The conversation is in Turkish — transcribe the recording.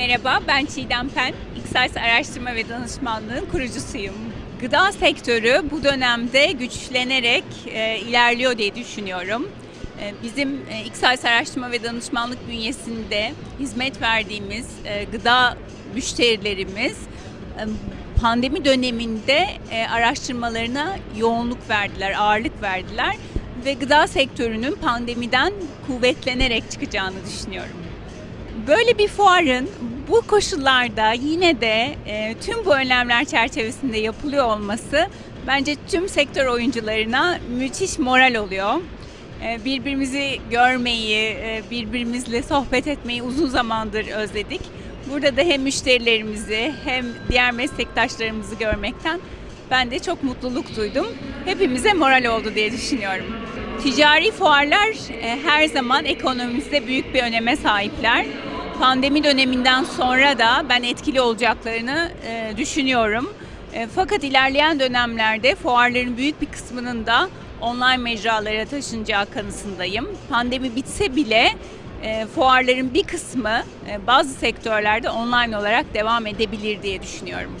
Merhaba, ben Çiğdem Pen. Xsize Araştırma ve Danışmanlığı'nın kurucusuyum. Gıda sektörü bu dönemde güçlenerek e, ilerliyor diye düşünüyorum. E, bizim e, Araştırma ve Danışmanlık bünyesinde hizmet verdiğimiz e, gıda müşterilerimiz e, pandemi döneminde e, araştırmalarına yoğunluk verdiler, ağırlık verdiler ve gıda sektörünün pandemiden kuvvetlenerek çıkacağını düşünüyorum. Böyle bir fuarın bu koşullarda yine de e, tüm bu önlemler çerçevesinde yapılıyor olması bence tüm sektör oyuncularına müthiş moral oluyor. E, birbirimizi görmeyi, e, birbirimizle sohbet etmeyi uzun zamandır özledik. Burada da hem müşterilerimizi hem diğer meslektaşlarımızı görmekten ben de çok mutluluk duydum. Hepimize moral oldu diye düşünüyorum. Ticari fuarlar e, her zaman ekonomimizde büyük bir öneme sahipler. Pandemi döneminden sonra da ben etkili olacaklarını e, düşünüyorum. E, fakat ilerleyen dönemlerde fuarların büyük bir kısmının da online mecralara taşınacağı kanısındayım. Pandemi bitse bile fuarların bir kısmı bazı sektörlerde online olarak devam edebilir diye düşünüyorum.